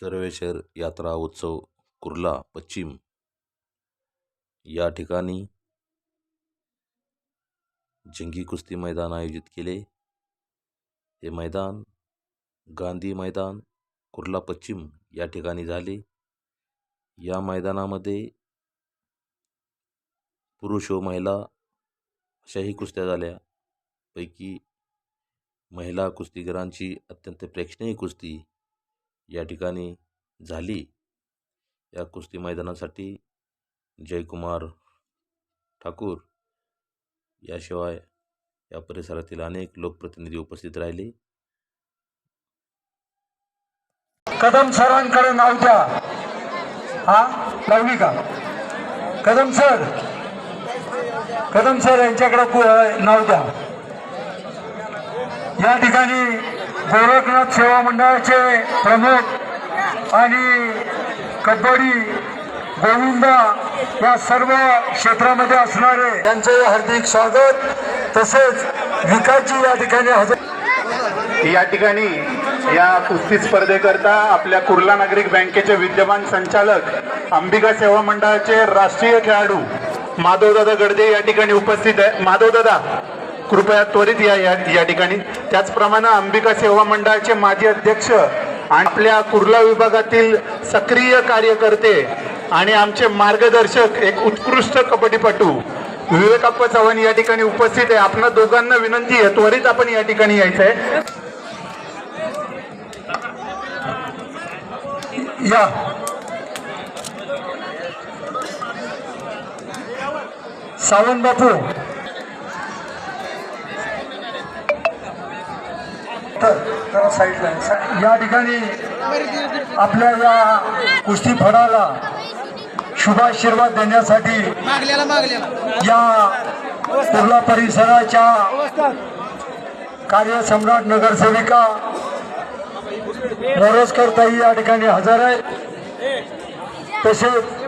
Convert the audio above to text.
सर्वेश्वर यात्रा उत्सव कुर्ला पश्चिम. या ठिकाणी जंगी कुस्ती मैदान आयोजित केले. हे मैदान गांधी मैदान कुर्ला पश्चिम या ठिकाणी झाले. या मैदानामध्ये पुरुष व महिला अशाही कुस्त्या झाल्या. पैकी महिला कुस्तीगरांची अत्यंत प्रेक्षणीय कुस्ती या ठिकाणी झाली. या कुस्ती मैदानासाठी जयकुमार ठाकूर याशिवाय या परिसरातील अनेक लोकप्रतिनिधी उपस्थित राहिले. कदम सरांकडे नाव द्या. हा लावली का? कदम सर. कदम सर यांच्याकडे नाव द्या. या ठिकाणी गोरखनाथ सेवा मंडळाचे प्रमुख आणि कबड्डी गोविंदा या सर्व क्षेत्रामध्ये असणारे त्यांचे हार्दिक स्वागत. तसेच विकासजी या ठिकाणी हजर या ठिकाणी या कुस्ती स्पर्धेकरता आपल्या कुर्ला नागरिक बँकेचे विद्यमान संचालक अंबिका सेवा मंडळाचे राष्ट्रीय खेळाडू माधवदादा गडदे या ठिकाणी उपस्थित आहे. माधवदादा कृपया त्वरित या या ठिकाणी. त्याचप्रमाणे अंबिका सेवा मंडळाचे माजी अध्यक्ष आणि आपल्या कुर्ला विभागातील सक्रिय कार्यकर्ते आणि आमचे मार्गदर्शक एक उत्कृष्ट कबड्डीपटू विवेकाप्पा चव्हाण या ठिकाणी उपस्थित आहे. आपणा दोघांना विनंती आहे त्वरित आपण या ठिकाणी यायचं आहे. या. सावंत बापू. तर साईडला या ठिकाणी आपल्या या कुस्ती फडाला शुभाशीर्वाद देण्यासाठी या कुर्ला परिसराच्या कार्यसम्राट नगरसेविका मोरजकर ताई या ठिकाणी हजर आहेत. तसेच